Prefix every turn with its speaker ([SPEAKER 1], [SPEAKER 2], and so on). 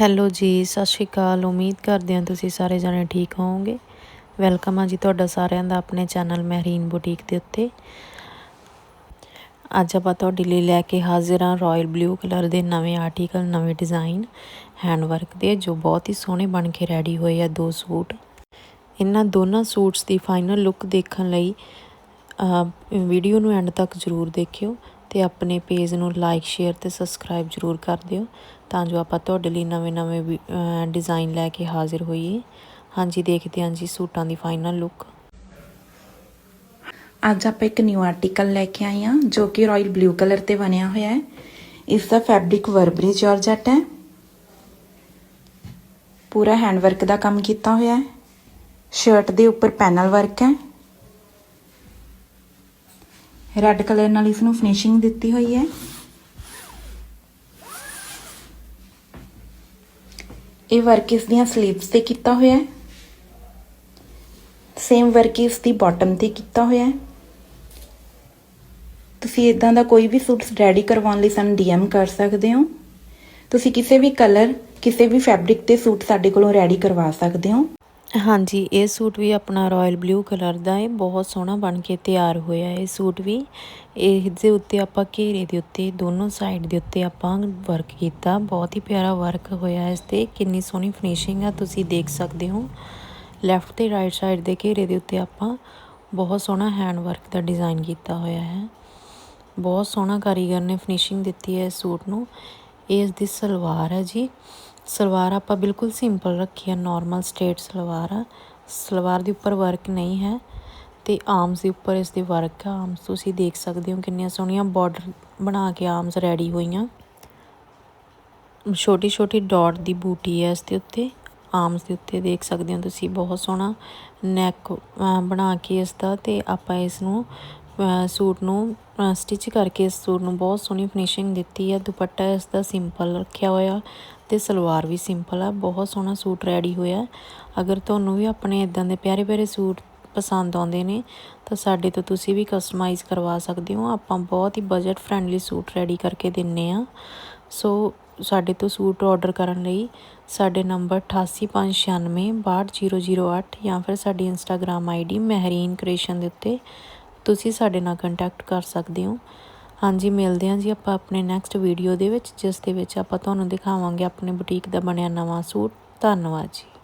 [SPEAKER 1] Hello ਜੀ, ਸਤਿ ਸ਼੍ਰੀ ਅਕਾਲ। ਉਮੀਦ ਕਰਦੇ ਹਾਂ ਤੁਸੀਂ ਸਾਰੇ ਜਣੇ ਠੀਕ ਹੋਵੋਗੇ। ਵੈਲਕਮ ਆ ਜੀ ਤੁਹਾਡਾ ਸਾਰਿਆਂ ਦਾ ਆਪਣੇ ਚੈਨਲ ਮਹਿਰੀਨ ਬੁਟੀਕ ਦੇ ਉੱਤੇ। ਅੱਜ ਆਪਾਂ ਤੁਹਾਡੇ ਲਈ ਲੈ ਕੇ ਹਾਜ਼ਰ ਹਾਂ ਰਾਇਲ ਬਲੂ ਕਲਰ ਦੇ ਨਵੇਂ ਆਰਟੀਕਲ ਨਵੇਂ ਡਿਜ਼ਾਈਨ ਹੈਂਡਵਰਕ ਦੇ, ਜੋ ਬਹੁਤ ਹੀ ਸੋਹਣੇ ਬਣ ਕੇ ਰੈਡੀ ਹੋਏ ਆ ਦੋ ਸੂਟ। ਇਹਨਾਂ ਦੋਨਾਂ ਸੂਟਸ ਦੀ ਫਾਈਨਲ ਲੁੱਕ ਦੇਖਣ ਲਈ ਵੀਡੀਓ ਨੂੰ ਐਂਡ ਤੱਕ ਜ਼ਰੂਰ ਦੇਖਿਓ। ਅਤੇ ਆਪਣੇ ਪੇਜ ਨੂੰ ਲਾਈਕ ਸ਼ੇਅਰ ਅਤੇ ਸਬਸਕ੍ਰਾਈਬ ਜ਼ਰੂਰ ਕਰ ਦਿਓ ਤਾਂ ਜੋ ਆਪਾਂ ਤੁਹਾਡੇ ਲਈ ਨਵੇਂ-ਨਵੇਂ ਡਿਜ਼ਾਈਨ ਲੈ ਕੇ ਹਾਜ਼ਰ ਹੋਈਏ। ਹਾਂਜੀ, ਦੇਖਦੇ ਹਾਂ ਜੀ ਸੂਟਾਂ ਦੀ ਫਾਈਨਲ ਲੁੱਕ
[SPEAKER 2] ਅੱਜ ਆਪਾਂ ਇੱਕ ਨਿਊ ਆਰਟੀਕਲ ਲੈ ਕੇ ਆਏ ਹਾਂ, ਜੋ ਕਿ ਰਾਇਲ ਬਲੂ ਕਲਰ ਤੇ ਬਣਿਆ ਹੋਇਆ ਹੈ। ਇਸ ਦਾ ਫੈਬਰਿਕ ਵਰਬਰੀ ਜਾਰਜਟ ਹੈ। ਪੂਰਾ ਹੈਂਡ ਵਰਕ ਦਾ ਕੰਮ ਕੀਤਾ ਹੋਇਆ ਹੈ। ਸ਼ਰਟ ਦੇ ਉੱਪਰ ਪੈਨਲ ਵਰਕ ਹੈ। ਰੈੱਡ ਕਲਰ ਨਾਲ ਇਸ ਨੂੰ ਫਿਨਿਸ਼ਿੰਗ ਦਿੱਤੀ ਹੋਈ ਹੈ। ਇਹ ਵਰਕ ਇਸ ਦੀਆਂ 슬ੀਵਸ ਤੇ ਕੀਤਾ ਹੋਇਆ ਹੈ। ਸੇਮ ਵਰਕ ਇਸ ਦੀ ਬਾਟਮ ਤੇ ਕੀਤਾ ਹੋਇਆ ਹੈ। ਤੁਸੀਂ ਇਦਾਂ ਦਾ ਕੋਈ ਵੀ ਸੂਟ ਰੈਡੀ ਕਰਵਾਉਣ ਲਈ ਸਾਨੂੰ ਡੀਐਮ ਕਰ ਸਕਦੇ ਹੋ। ਤੁਸੀਂ ਕਿਸੇ ਵੀ ਕਲਰ ਕਿਸੇ ਵੀ ਫੈਬਰਿਕ ਤੇ ਸੂਟ ਸਾਡੇ ਕੋਲੋਂ ਰੈਡੀ ਕਰਵਾ ਸਕਦੇ ਹੋ।
[SPEAKER 1] ਹਾਂਜੀ, ਇਹ ਸੂਟ ਵੀ ਆਪਣਾ ਰਾਇਲ ਬਲੂ ਕਲਰ ਦਾ ਹੈ ਬਹੁਤ ਸੋਹਣਾ ਬਣ ਕੇ ਤਿਆਰ ਹੋਇਆ ਇਹ ਸੂਟ ਵੀ। ਇਸ ਦੇ ਉੱਤੇ ਆਪਾਂ ਘੇਰੇ ਦੇ ਉੱਤੇ, ਦੋਨੋਂ ਸਾਈਡ ਦੇ ਉੱਤੇ ਆਪਾਂ ਵਰਕ ਕੀਤਾ। ਬਹੁਤ ਹੀ ਪਿਆਰਾ ਵਰਕ ਹੋਇਆ ਇਸ ਤੇ। ਕਿੰਨੀ ਸੋਹਣੀ ਫਿਨਿਸ਼ਿੰਗ ਆ, ਤੁਸੀਂ ਦੇਖ ਸਕਦੇ ਹੋ। ਲੈਫਟ ਤੇ ਰਾਈਟ ਸਾਈਡ ਦੇ ਘੇਰੇ ਦੇ ਉੱਤੇ ਆਪਾਂ ਬਹੁਤ ਸੋਹਣਾ ਹੈਂਡ ਵਰਕ ਦਾ ਡਿਜ਼ਾਈਨ ਕੀਤਾ ਹੋਇਆ ਹੈ। ਬਹੁਤ ਸੋਹਣਾ ਕਾਰੀਗਰ ਨੇ ਫਿਨਿਸ਼ਿੰਗ ਦਿੱਤੀ ਹੈ ਇਸ ਸੂਟ ਨੂੰ। ਇਹ ਇਸ ਦੀ ਸਲਵਾਰ ਹੈ ਜੀ। ਸਲਵਾਰ ਆਪਾਂ ਬਿਲਕੁਲ ਸਿੰਪਲ ਰੱਖੀ ਹੈ ਨਾਰਮਲ ਸਟੇਟ ਸਲਵਾਰ ਆ। ਸਲਵਾਰ ਦੇ ਉੱਪਰ ਵਰਕ ਨਹੀਂ ਹੈ ਤੇ ਆਰਮਸ ਦੇ ਉੱਪਰ ਇਸ ਦੇ ਵਰਕ ਆ। ਆਰਮਸ ਤੁਸੀਂ ਦੇਖ ਸਕਦੇ ਹੋ ਕਿੰਨੀਆਂ ਸੋਹਣੀਆਂ ਬਾਰਡਰ ਬਣਾ ਕੇ ਆਰਮਸ ਰੈਡੀ ਹੋਈਆਂ। ਛੋਟੀ ਛੋਟੀ ਡਾਟ ਦੀ ਬੂਟੀ ਹੈ ਇਸ ਦੇ ਉੱਤੇ। ਆਰਮਸ ਦੇ ਉੱਤੇ ਦੇਖ ਸਕਦੇ ਹੋ ਤੁਸੀਂ, ਬਹੁਤ ਸੋਹਣਾ ਨੈਕ ਬਣਾ ਕੇ ਇਸ ਦਾ ਤੇ ਆਪਾਂ ਇਸ ਨੂੰ ਸੂਟ ਨੂੰ ਸਟਿਚ ਕਰਕੇ ਇਸ ਸੂਟ ਨੂੰ ਬਹੁਤ ਸੋਹਣੀ ਫਿਨਿਸ਼ਿੰਗ ਦਿੱਤੀ ਹੈ ਦੁਪੱਟਾ ਇਸ ਦਾ ਸਿੰਪਲ ਰੱਖਿਆ ਹੋਇਆ ਤੇ ਸਲਵਾਰ ਵੀ ਸਿੰਪਲ ਆ। ਬਹੁਤ ਸੋਹਣਾ ਸੂਟ ਰੈਡੀ ਹੋਇਆ। ਅਗਰ ਤੁਹਾਨੂੰ ਵੀ ਆਪਣੇ ਇਦਾਂ ਦੇ ਪਿਆਰੇ ਪਿਆਰੇ ਸੂਟ ਪਸੰਦ ਆਉਂਦੇ ਨੇ, ਤਾਂ ਸਾਡੇ ਤੋਂ ਤੁਸੀਂ ਵੀ ਕਸਟਮਾਈਜ਼ ਕਰਵਾ ਸਕਦੇ ਹੋ। ਆਪਾਂ ਬਹੁਤ ਹੀ ਬਜਟ ਫ੍ਰੈਂਡਲੀ ਸੂਟ ਰੈਡੀ ਕਰਕੇ ਦਿੰਨੇ ਆ। ਸੋ, ਸਾਡੇ ਤੋਂ ਸੂਟ ਆਰਡਰ ਕਰਨ ਲਈ ਸਾਡੇ ਨੰਬਰ 8856962008 ਜਾਂ ਫਿਰ ਸਾਡੀ ਇੰਸਟਾਗ੍ਰam ਆਈਡੀ ਮਹਿਰੀਨ ਕ੍ਰੀਏਸ਼ਨ ਦੇ ਉੱਤੇ ਤੁਸੀਂ ਸਾਡੇ ਨਾਲ ਕੰਟੈਕਟ ਕਰ ਸਕਦੇ ਹੋ। ਹਾਂਜੀ, ਮਿਲਦੇ ਹਾਂ ਜੀ ਆਪਾਂ ਆਪਣੇ ਨੈਕਸਟ ਵੀਡੀਓ ਦੇ ਵਿੱਚ, ਜਿਸ ਦੇ ਵਿੱਚ ਆਪਾਂ ਤੁਹਾਨੂੰ ਦਿਖਾਵਾਂਗੇ ਆਪਣੇ ਬੁਟੀਕ ਦਾ ਬਣਿਆ ਨਵਾਂ ਸੂਟ। ਧੰਨਵਾਦ ਜੀ।